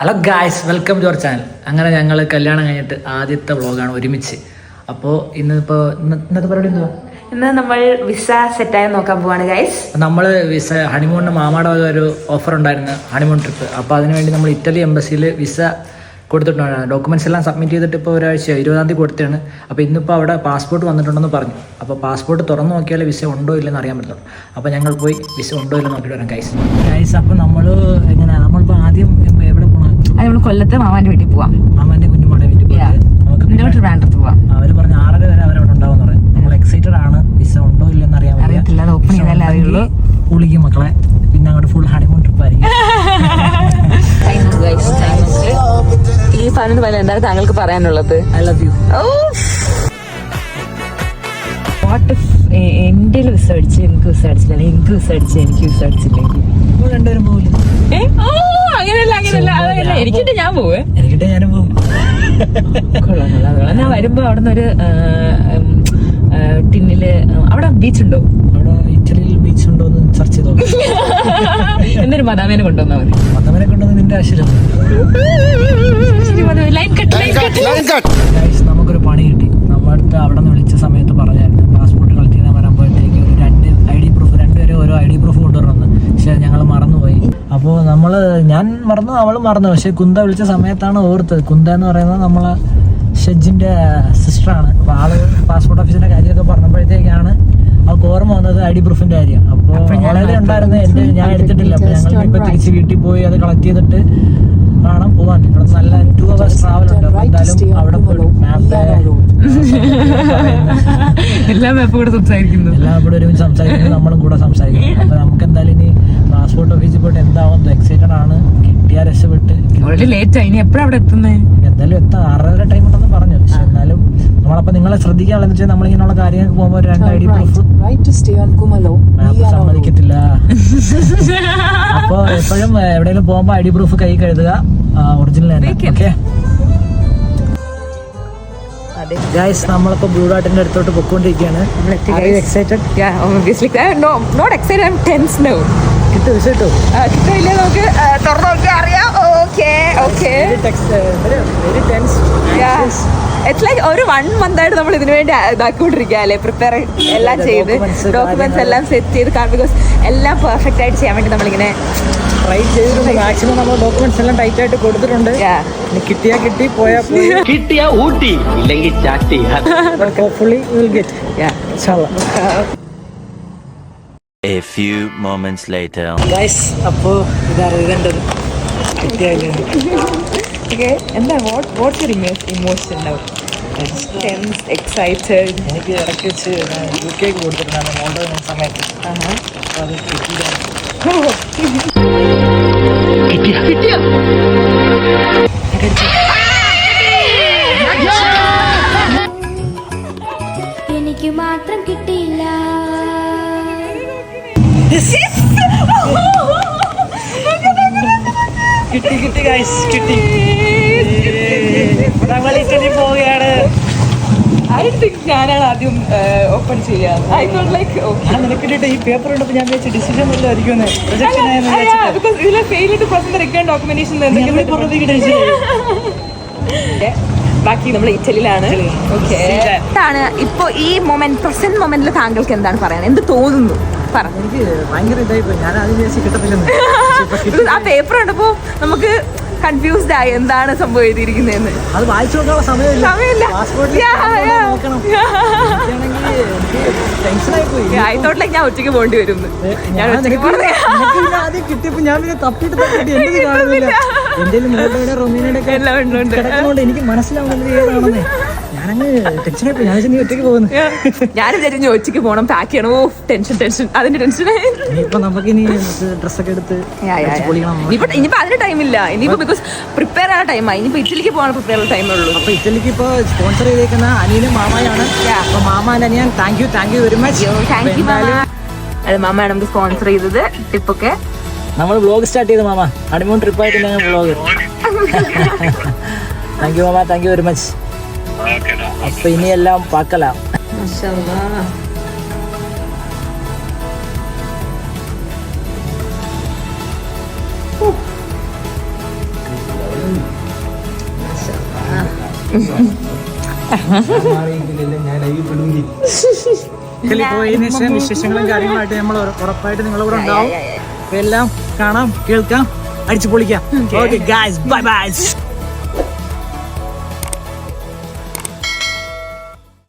Hello guys welcome to our channel അങ്ങനെ ഞങ്ങൾ കല്യാണം കഴിഞ്ഞിട്ട് ആദ്യത്തെ വ്ളോഗാണ് ഒരുമിച്ച്. അപ്പോൾ ഇന്നിപ്പോൾ ഇന്നത്തെ പരിപാടി എന്തുവാ? ഇന്ന് നമ്മൾ വിസ സെറ്റ് സെറ്റായി നോക്കാൻ പോവാണ് ഗൈസ് നമ്മൾ വിസ ഹണിമൂണിന് മാമാടെ വക ഒരു ഓഫർ ഉണ്ടായിരുന്നു ഹണിമൂൺ ട്രിപ്പ് അപ്പോൾ അതിനുവേണ്ടി നമ്മൾ ഇറ്റലി എംബസിയിൽ വിസ കൊടുത്തിട്ടുണ്ട്. ഡോക്യുമെൻസ് എല്ലാം സബ്മിറ്റ് ചെയ്തിട്ട് ഇപ്പോൾ ഒരാഴ്ച ഇരുപതാം തീയതി കൊടുത്തതാണ്. അപ്പോൾ ഇന്നിപ്പോൾ അവിടെ പാസ്പോർട്ട് വന്നിട്ടുണ്ടെന്ന് പറഞ്ഞു. അപ്പോൾ പാസ്പോർട്ട് തുറന്നു നോക്കിയാൽ വിസ ഉണ്ടോ ഇല്ലെന്ന് അറിയാൻ പറ്റുള്ളൂ അപ്പോൾ ഞങ്ങൾ പോയി വിസ ഉണ്ടോ ഇല്ലെന്ന് നോക്കിയിട്ട് വരാം ഗൈസ് ഗൈസ് അപ്പോൾ നമ്മൾ എങ്ങനെയാണ് നമ്മളിപ്പോൾ ആദ്യം നമ്മൾ കൊല്ലത്ത് മാമാന്റെ വീട്ടിൽ പോവാം. മാമാന്റെ കുഞ്ഞുമാടെ വീട്ടിൽ പോവാം എന്റെ വീട്ടിൽ എന്നിട്ട് ട്രിവാൻഡ്രത്ത് പോവാം. അവർ പറഞ്ഞ ആറര വരെ അവരവിടെ ഉണ്ടാവും നമ്മൾ എക്സൈറ്റഡ് ആണ്. വിസ ഉണ്ടോ ഇല്ലെന്ന് അറിയാൻ. അറിയത്തില്ല, അത് വിസ ചെയ്താലേ അറിയുള്ളൂ. വിളിക്കും മക്കളെ. പിന്നെ അങ്ങോട്ട് ഫുൾ ഹണിമൂൺ ട്രിപ്പ് ആയിരിക്കും. ഈ പതിനൊന്ന് പതിന് എന്താണ് താങ്കൾക്ക് പറയാനുള്ളത്? ഐ ലവ് യു വാട്ട് എന്റെ വിസ അടിച്ച് എനിക്ക് വിസ അടിച്ചില്ല? അല്ലെങ്കിൽ എനിക്ക് വിസ അടിച്ച് എനിക്ക് വിസ അടിച്ചില്ലെങ്കിൽ. രണ്ടുപേരും പോകില്ല അങ്ങനെയല്ല അങ്ങനെയല്ല. എനിക്കിട്ട് ഞാൻ പോവേ. എനിക്കിട്ട് ഞാനും പോകും ഞാൻ വരുമ്പോ അവിടെ നിന്ന് ഒരു ടിന്നിൽ അവിടെ ബീച്ച് ഉണ്ടോ? അവിടെ ഇറ്റലിയിൽ ബീച്ച് ഉണ്ടോ എന്ന് ചർച്ച ചെയ്തോ എന്നൊരു മദാമേനെ കൊണ്ടുവന്നാ മതി. മദാമേനെ കൊണ്ടുവന്ന് നിന്റെ ആവശ്യമില്ല line cut line cut guys നമുക്കൊരു പണി കിട്ടി. നമ്മുടെ അടുത്ത് അവിടെ നിന്ന് വിളിച്ച സമയത്ത് പറഞ്ഞായിരുന്നു പാസ്പോർട്ട് കളക്ട് ചെയ്യാൻ വരുമ്പോഴത്തേക്ക് ഒരു രണ്ട് ഐ ഡി പ്രൂഫ് രണ്ടുപേരും ഓരോ ഐ ഡി പ്രൂഫ് കൊണ്ടുവരണമെന്ന് പക്ഷെ ഞങ്ങൾ മറന്നുപോയി. അപ്പോൾ നമ്മൾ ഞാൻ മറന്നു അവൾ മറന്നു. പക്ഷെ കുന്ത വിളിച്ച സമയത്താണ് ഓർത്തത്. കുന്ത എന്ന് പറയുന്നത് നമ്മളെ ഷെജിന്റെ സിസ്റ്ററാണ്. അപ്പോൾ ആൾ പാസ്പോർട്ട് ഓഫീസിന്റെ കാര്യമൊക്കെ പറഞ്ഞപ്പോഴത്തേക്കാണ് അവൾക്ക് ഓർമ്മ വന്നത് ഐ ഡി പ്രൂഫിന്റെ കാര്യം. അപ്പോൾ വളരെ ഉണ്ടായിരുന്ന. എന്റെ ഞാൻ എടുത്തിട്ടില്ല. അപ്പോൾ ഞങ്ങൾ ഇപ്പോൾ തിരിച്ച് വീട്ടിൽ പോയി അത് കളക്ട് ചെയ്തിട്ട് വേണം പോവാൻ. ഇവിടെ നല്ല ടു അവേഴ്സ് ട്രാവൽ ഉണ്ട്. എന്തായാലും അവിടെ പോയി മാപ്പ് എല്ലാ മാപ്പും കൂടെ സംസാരിക്കുന്നു. എല്ലാം ഇവിടെ ഒരുമിച്ച് സംസാരിക്കുന്നത് നമ്മളും കൂടെ സംസാരിക്കുന്നു. അപ്പൊ നമുക്ക് എന്തായാലും ഇനി പാസ്പോർട്ട് ഓഫീസിൽ പോയിട്ട് എന്താവും? എക്സൈറ്റഡ് ആണ്. കിട്ടിയാൽ രക്ഷപ്പെട്ട്. ഓൾറെഡി ലേറ്റ് ആയി. ഇനി എപ്പോഴാ അവിടെ എത്തുന്നേ? എന്തായാലും എത്താം. ആറര ടൈം ഉണ്ടെന്ന് പറഞ്ഞു. പക്ഷെ എന്നാലും നമ്മളപ്പോ നിങ്ങളെ ശ്രദ്ധിക്കാനുള്ള വെച്ചാൽ നമ്മൾ ഇങ്ങനെയുള്ള കാര്യങ്ങൾക്ക് പോകുമ്പോൾ രണ്ട് I D proof Right to stay Kumalo. മാപ്പ് സമ്മതിക്കത്തില്ല. അപ്പൊ എപ്പോഴും എവിടെയെങ്കിലും പോകുമ്പോൾ ഐ ഡി പ്രൂഫ് കൈ കഴുതുക ഒറിജിനൽ തന്നെ. ഓക്കെ ഗൈസ് നമ്മളിപ്പോ ബ്ലൂ ഡാട്ടിന്റെ അടുത്തോട്ട് പൊക്കോണ്ടിരിക്കുകയാണ്. കിട്ടും കിട്ടും. കിട്ടില്ല നമുക്ക്? തുറന്ന് അറിയാം. ഓക്കെ ഓക്കെ ഇറ്റ്സ് ലൈക്ക് ഒരു വൺ മന്ത് ആയിട്ട് നമ്മൾ ഇതിനു വേണ്ടി ഇതാക്കിക്കൊണ്ടിരിക്കുക അല്ലേ? പ്രിപ്പയർ എല്ലാം ചെയ്ത് documents, ഡോക്യുമെന്റ്സ് എല്ലാം സെറ്റ് ചെയ്ത് കാരണം ബിക്കോസ് എല്ലാം പെർഫെക്റ്റ് ആയിട്ട് ചെയ്യാൻ വേണ്ടി നമ്മളിങ്ങനെ ട്രൈ ചെയ്തിട്ടുണ്ട് മാക്സിമം നമ്മൾ ഡോക്യുമെന്റ്സ് എല്ലാം ടൈറ്റ് ആയിട്ട് കൊടുത്തിട്ടുണ്ട്. കിട്ടിയാ കിട്ടി പോയാ കിട്ടിയാ ഊട്ടി ഇല്ലെങ്കിൽ ചാട്ടി. Hopefully will get Yeah. A few moments later. Guys, അപ്പോൾ ഇതാണ് ഇതെന്റെത് കിട്ടിയാലും Okay. എന്താ what what's your emotion now tense excited എനിക്ക് ഇടയ്ക്ക് വെച്ച് യു കെക്ക് കൊടുത്തിട്ടുണ്ടായിരുന്നു. മോളുടെ സമയത്ത്. അപ്പോൾ അത് കിട്ടിയില്ല. എനിക്ക് മാത്രം കിട്ടിയില്ല. കിട്ടി കിട്ടി ഗൈസ് കിട്ടി നമ്മൾ ഇറ്റലി പോവുകയാണ് ഐ തിങ്ക് ഞാനാണ് ആദ്യം ഓപ്പൺ ചെയ്യാം. ഐ ഡോണ്ട് ലൈക്ക് ഓക്കെ ഈ പേപ്പർ ഉണ്ടപ്പോൾ ഞാൻ decision because fail return documentation ബാക്കി നമ്മൾ ഇറ്റലിയിലാണ്. ഓക്കെ എന്താണ് ഇപ്പൊ ഈ മൊമെന്റ് പ്രസന്റ് മൊമെന്റിൽ താങ്കൾക്ക് എന്താണ് പറയാൻ? എന്ത് തോന്നുന്നു? പറഞ്ഞു എനിക്ക് ഭയങ്കര ഇതായിപ്പോ ഞാൻ ആദ്യം കിട്ടത്തില്ലെന്ന്. ആ പേപ്പർ കണ്ടപ്പോ നമുക്ക് കൺഫ്യൂസ്ഡ് ആയി. എന്താണ് സംഭവം എഴുതിയിരിക്കുന്നതെന്ന്. അത് വായിച്ചു നോക്കാനുള്ള സമയമില്ല. സമയമില്ല. ഐ തോട്ട് ലൈക്ക് ഞാൻ ഒറ്റയ്ക്ക് പോകേണ്ടി വരും. ഞാൻ ഒറ്റയ്ക്ക് ആദ്യം കിട്ടിയപ്പോ ഞാൻ പിന്നെ തപ്പിട്ട് തപ്പിട്ട് എന്റെ കാണുന്നില്ല. എന്റെ മോട്ടയുടെ റൊമീനയുടെ ഒക്കെ എല്ലാം ഉണ്ട്, എനിക്ക് മനസ്സിലാവുന്നത് ഏതാണെന്ന്. പോയി. ഞാൻ ഒറ്റയ്ക്ക് പോകണം പാക്ക് ചെയ്യണം. ഓ ടെൻഷൻ ടെൻഷൻ അതിന്റെ ടെൻഷൻ ഡ്രസ്സൊക്കെ എടുത്ത് ഇനിയിപ്പോ ഇനിയിപ്പോ അതിന് ടൈമില്ല ഇനിയിപ്പോ ബിക്കോസ് പ്രിപ്പയർ ആയ ടൈമായി ഇനിയിപ്പോ ഇറ്റലിക്ക് പോകാൻ പ്രിപ്പയർ ഉള്ള ടൈമേ ഉള്ളൂ. അപ്പൊ ഇറ്റലിക്ക് ഇപ്പൊ സ്പോൺസർ ചെയ്തേക്കുന്ന അനിയനും മാമായാണ്. അപ്പൊ മാമാന്റെ അനിയൻ thank you thank you very much thank you mama. അത് മാമയാണ് നമുക്ക് സ്പോൺസർ ചെയ്തത്. ടിപ്പൊക്കെ നമ്മൾ വ്ളോഗ് സ്റ്റാർട്ട് ചെയ്തു മാമ. ഹണിമൂൺ ട്രിപ്പ് ഞങ്ങൾ വ്ളോഗ് താങ്ക് യു മാമ. താങ്ക് യു വെരി മച്ച് അപ്പൊ ഇനിയെല്ലാം പാക്കലാം. പോയതിനു ശേഷം വിശേഷങ്ങളും കാര്യങ്ങളായിട്ട് നമ്മൾ ഉറപ്പായിട്ട് നിങ്ങളുടെ കൂടെ ഉണ്ടാവും. എല്ലാം കാണാം കേൾക്കാം അടിച്ചു പൊളിക്കാം. ഓക്കെ. Guys bye bye